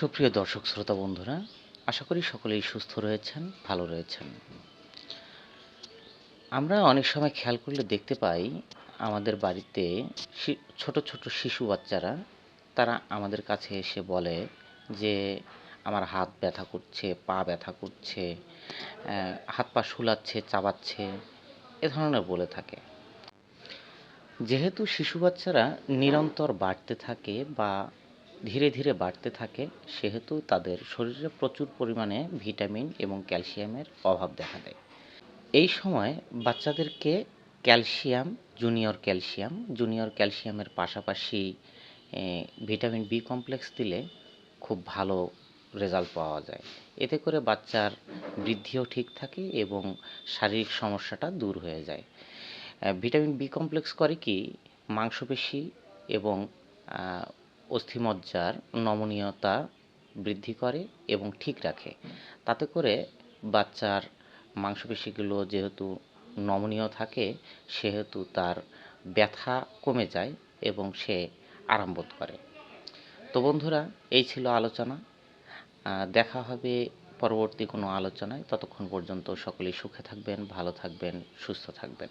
সুপ্রিয় দর্শক, শ্রোতা বন্ধুরা, আশা করি সকলেই সুস্থ রয়েছেন, ভালো রয়েছেন। আমরা অনেক সময় খেয়াল করলে দেখতে পাই, আমাদের বাড়িতে ছোট ছোট শিশু বাচ্চারা, তারা আমাদের কাছে এসে বলে যে, আমার হাত ব্যথা করছে, পা ব্যথা করছে হাত পা শুলাচ্ছে, চাবাচ্ছে, এ ধরনের বলে থাকে। যেহেতু শিশু বাচ্চারা নিরন্তর বাড়তে থাকে বা ধীরে ধীরে বাড়তে থাকে, সেহেতু তাদের শরীরে প্রচুর পরিমাণে ভিটামিন এবং ক্যালসিয়ামের অভাব দেখা দেয়। এই সময় বাচ্চাদেরকে ক্যালসিয়াম, জুনিয়র ক্যালসিয়াম, জুনিয়র ক্যালসিয়ামের পাশাপাশি ভিটামিন বি কমপ্লেক্স দিলে খুব ভালো রেজাল্ট পাওয়া যায়। এতে করে বাচ্চার বৃদ্ধিও ঠিক থাকে এবং শারীরিক সমস্যাটা দূর হয়ে যায়। ভিটামিন বি কমপ্লেক্স করে কি মাংসপেশি এবং অস্থিমজ্জার নমনীয়তা বৃদ্ধি করে এবং ঠিক রাখে। তাতে করে বাচ্চার মাংসপেশিগুলো যেহেতু নমনীয় থাকে, সেহেতু তার ব্যথা কমে যায় এবং সে আরাম বোধ করে। তো বন্ধুরা, এই ছিল আলোচনা। দেখা হবে পরবর্তী কোনো আলোচনায়। ততক্ষণ পর্যন্ত সকলেই সুখে থাকবেন, ভালো থাকবেন, সুস্থ থাকবেন।